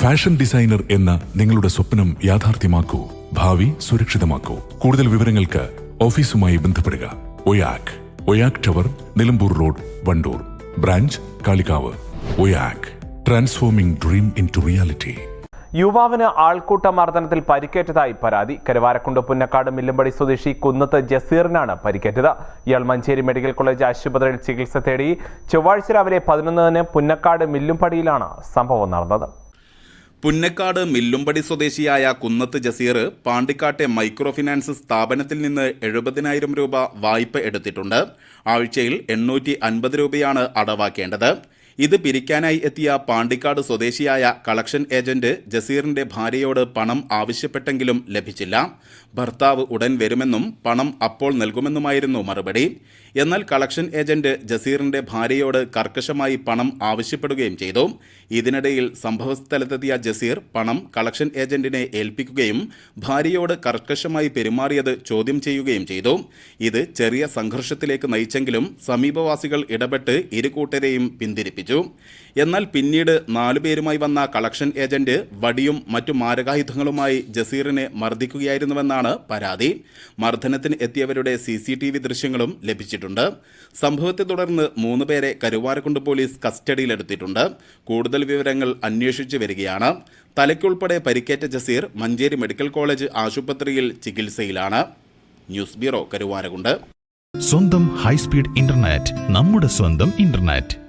Fashion designer എന്ന നിങ്ങളുടെ സ്വപ്നം യാഥാർത്ഥ്യമാക്കൂ ഭാവി സുരക്ഷിതമാക്കൂ. കൂടുതൽ വിവരങ്ങൾക്ക് ഓഫീസുമായി ബന്ധപ്പെടുക. Oyak Oyak tower Nilambur road Wandoor. Branch Kalikavu. Oyak transforming dream into reality യുവാവിന് ആൾക്കൂട്ട മർദ്ദനത്തിൽ പരിക്കേറ്റതായി പരാതി. കരുവാരക്കുണ്ട് പുന്നക്കാട് മില്ലമ്പടി സ്വദേശി കുന്നത്ത് ജസീറിനാണ് പരിക്കേറ്റത്. ഇയാൾ മഞ്ചേരി മെഡിക്കൽ കോളേജ് ആശുപത്രിയിൽ ചികിത്സ തേടി. ചൊവ്വാഴ്ച രാവിലെ പതിനൊന്നിന് പുന്നക്കാട് മില്ലുംപടിയിലാണ് സംഭവം നടന്നത്. പുന്നക്കാട് മില്ലുംപടി സ്വദേശിയായ കുന്നത്ത് ജസീർ പാണ്ടിക്കാട്ടെ മൈക്രോ ഫിനാൻസ് സ്ഥാപനത്തിൽ നിന്ന് എഴുപതിനായിരം രൂപ വായ്പ എടുത്തിട്ടുണ്ട്. ആഴ്ചയിൽ എണ്ണൂറ്റി അൻപത് രൂപയാണ് അടവാക്കേണ്ടത്. ഇത് പിരിക്കാനായി എത്തിയ പാണ്ടിക്കാട് സ്വദേശിയായ കളക്ഷൻ ഏജന്റ് ജസീറിന്റെ ഭാര്യയോട് പണം ആവശ്യപ്പെട്ടെങ്കിലും ലഭിച്ചില്ല. ഭർത്താവ് ഉടൻ വരുമെന്നും പണം അപ്പോൾ നൽകുമെന്നുമായിരുന്നു മറുപടി. എന്നാൽ കളക്ഷൻ ഏജന്റ് ജസീറിന്റെ ഭാര്യയോട് കർക്കശമായി പണം ആവശ്യപ്പെടുകയും ചെയ്തു. ഇതിനിടയിൽ സംഭവസ്ഥലത്തെത്തിയ ജസീർ പണം കളക്ഷൻ ഏജന്റിനെ ഏൽപ്പിക്കുകയും ഭാര്യയോട് കർക്കശമായി പെരുമാറിയത് ചോദ്യം ചെയ്യുകയും ചെയ്തു. ഇത് ചെറിയ സംഘർഷത്തിലേക്ക് നയിച്ചെങ്കിലും സമീപവാസികൾ ഇടപെട്ട് ഇരു കൂട്ടരെയും പിന്തിരിപ്പിച്ചു. എന്നാൽ പിന്നീട് നാലുപേരുമായി വന്ന കളക്ഷൻ ഏജന്റ് വടിയും മറ്റു മാരകായുധങ്ങളുമായി ജസീറിനെ മർദ്ദിക്കുകയായിരുന്നുവെന്നാണ് പരാതി. മർദ്ദനത്തിന് എത്തിയവരുടെ സി സി ടി വി ദൃശ്യങ്ങളും ലഭിച്ചിട്ടുണ്ട്. സംഭവത്തെ തുടർന്ന് മൂന്ന് പേരെ കരുവാരക്കുണ്ട് പോലീസ് കസ്റ്റഡിയിലെടുത്തിട്ടുണ്ട്. കൂടുതൽ വിവരങ്ങൾ അന്വേഷിച്ചു വരികയാണ്. തലയ്ക്കുൾപ്പെടെ പരിക്കേറ്റ ജസീർ മഞ്ചേരി മെഡിക്കൽ കോളേജ് ആശുപത്രിയിൽ ചികിത്സയിലാണ്. ന്യൂസ് ബ്യൂറോ കരുവാരകുണ്ട് സ്വന്തം ഹൈസ്പീഡ് ഇന്റർനെറ്റ് നമ്മുടെ സ്വന്തം ഇന്റർനെറ്റ്.